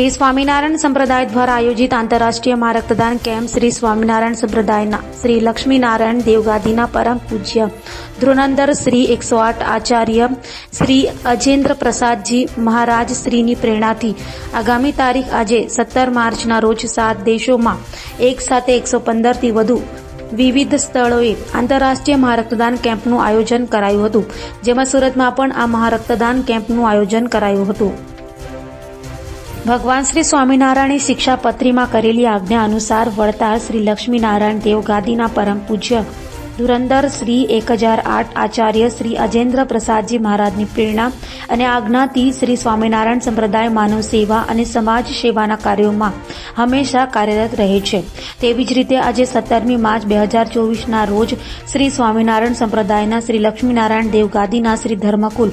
શ્રી સ્વામિનારાયણ સંપ્રદાય દ્વારા આયોજિત આંતરરાષ્ટ્રીય મા રક્તદાન કેમ્પ શ્રી સ્વામિનારાયણ સંપ્રદાયના શ્રી લક્ષ્મીનારાયણ દેવગાદીના પરમ પૂજ્ય ધ્રુનંદર શ્રી એકસો આઠ આચાર્ય શ્રી અજેન્દ્ર પ્રસાદજી મહારાજ શ્રીની પ્રેરણાથી આગામી તારીખ આજે સત્તર માર્ચના રોજ સાત દેશોમાં એક સાથે એકસો પંદરથી વધુ વિવિધ સ્થળોએ આંતરરાષ્ટ્રીય મહારક્તદાન કેમ્પનું આયોજન કરાયું હતું. જેમાં સુરતમાં પણ આ મહારક્તદાન કેમ્પનું આયોજન કરાયું હતું. ભગવાન શ્રી સ્વામિનારાયણની શિક્ષાપત્રીમાં કરેલી આજ્ઞા અનુસાર વળતા શ્રી લક્ષ્મીનારાયણ દેવ ગાદીના પરમ પૂજ્ય ધુરંદર શ્રી એક હજાર આઠ આચાર્ય શ્રી અજેન્દ્ર પ્રસાદજી મહારાજની પ્રેરણા અને આજ્ઞાથી શ્રી સ્વામિનારાયણ સંપ્રદાય માનવ સેવા અને સમાજ સેવાના કાર્યોમાં હંમેશા કાર્યરત રહે છે. તેવી જ રીતે આજે સત્તરમી માર્ચ બે હજાર ચોવીસના રોજ શ્રી સ્વામિનારાયણ સંપ્રદાયના શ્રી લક્ષ્મીનારાયણ દેવગાદીના શ્રી ધર્મકુલ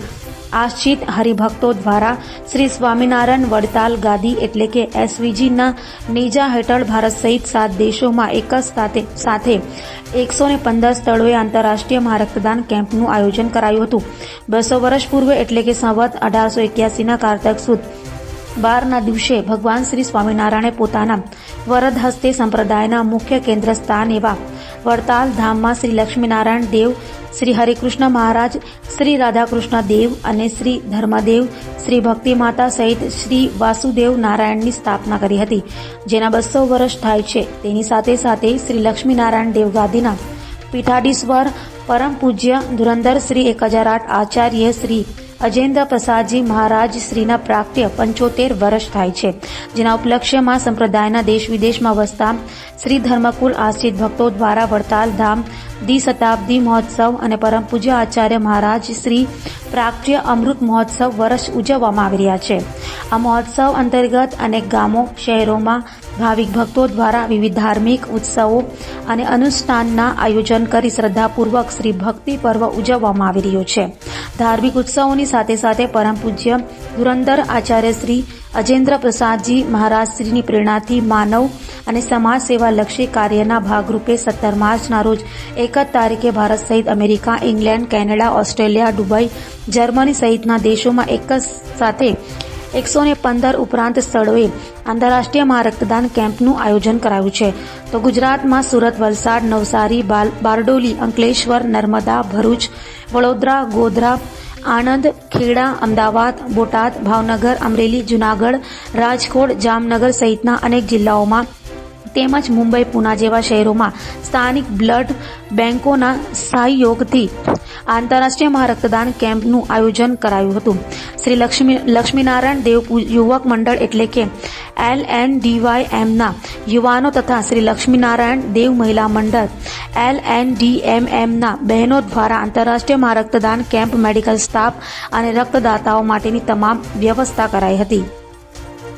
આશ્રિત હરિભક્તો દ્વારા શ્રી સ્વામિનારાયણ વડતાલ ગાદી એટલે કે એસવીજીના નેજા હેઠળ ભારત સહિત સાત દેશોમાં એક જ સાથે સાથે એકસો ને પંદર સ્થળોએ આંતરરાષ્ટ્રીય મહારક્તદાન કેમ્પનું આયોજન કરાયું હતું. બસો વર્ષ પૂર્વે એટલે કે સંવત અઢારસો એક્યાસીના કારતક સુદ બારના દિવસે ભગવાન શ્રી સ્વામિનારાયણે પોતાના વરદ હસ્તે સંપ્રદાયના મુખ્ય કેન્દ્ર સ્થાન એવા વડતાલ, ધામમાં શ્રી લક્ષ્મીનારાયણ દેવ, શ્રી હરિકૃષ્ણ મહારાજ, શ્રી રાધાકૃષ્ણ દેવ અને શ્રી ધર્મદેવ, શ્રી ભક્તિ માતા સહિત શ્રી વાસુદેવ નારાયણની સ્થાપના કરી હતી. જેના બસો વર્ષ થાય છે. તેની સાથે સાથે શ્રી લક્ષ્મીનારાયણ દેવગાદીના પીઠાધીશ્વર પરમ પૂજ્ય ધુરંધર શ્રી એક હજાર આઠ આચાર્ય શ્રી અજેન્દ્ર પ્રસાદજી મહારાજ શ્રીના પ્રાપ્ય પંચોતેર વર્ષ થાય છે, જેના ઉપલક્ષ્યમાં સંપ્રદાયના દેશ વિદેશમાં વસતા શ્રી ધર્મકુલ આશ્રિત ભક્તો દ્વારા વડતાલ ધામ, દ્વિશતાબ્દી મહોત્સવ અને પરમ પૂજ્ય આચાર્ય મહારાજ શ્રી પ્રાપ્ય અમૃત મહોત્સવ વર્ષ ઉજવવામાં આવી રહ્યા છે. આ મહોત્સવ અંતર્ગત અનેક ગામો, શહેરોમાં ભાવિક ભક્તો દ્વારા વિવિધ ધાર્મિક ઉત્સવો અને અનુષ્ઠાનના આયોજન કરી શ્રદ્ધાપૂર્વક શ્રી ભક્તિ પર્વ ઉજવવામાં આવી રહ્યો છે. ધાર્મિક ઉત્સવોની સાથે સાથે પરમ પૂજ્ય ધુરંદર આચાર્ય શ્રી અજેન્દ્ર પ્રસાદજી મહારાજ શ્રીની પ્રેરણાથી માનવ અને સમાજ સેવા લક્ષી કાર્યના ભાગરૂપે સત્તર માર્ચના રોજ એક જ તારીખે ભારત સહિત America, England, Canada, Australia, Dubai, Germany સહિતના દેશોમાં એક જ સાથે એકસો ને પંદર ઉપરાંત સ્થળોએ આંતરરાષ્ટ્રીય મહારક્તદાન કેમ્પનું આયોજન કરાયું છે. તો ગુજરાતમાં સુરત, વલસાડ, નવસારી બારડોલી, અંકલેશ્વર, નર્મદા, ભરૂચ, વડોદરા, ગોધરા, આણંદ, ખેડા, અમદાવાદ, બોટાદ, ભાવનગર, અમરેલી, જુનાગઢ, રાજકોટ, જામનગર સહિતના અનેક જિલ્લાઓમાં તેમજ મુંબઈ, પુના જેવા શહેરોમાં સ્થાનિક બ્લડ બેંકોના સહયોગથી આંતરરાષ્ટ્રીય મહારક્તદાન કેમ્પનું આયોજન કરાયું હતું. શ્રી લક્ષ્મી, લક્ષ્મીનારાયણ દેવ યુવક મંડળ એટલે કે એલ એન ડીવાય એમના યુવાનો તથા શ્રી લક્ષ્મીનારાયણ દેવ મહિલા મંડળ, એલ એન ડી એમ એમના બહેનો દ્વારા આંતરરાષ્ટ્રીય મહારક્તદાન કેમ્પ મેડિકલ સ્ટાફ અને રક્તદાતાઓ માટેની તમામ વ્યવસ્થા કરાઈ હતી.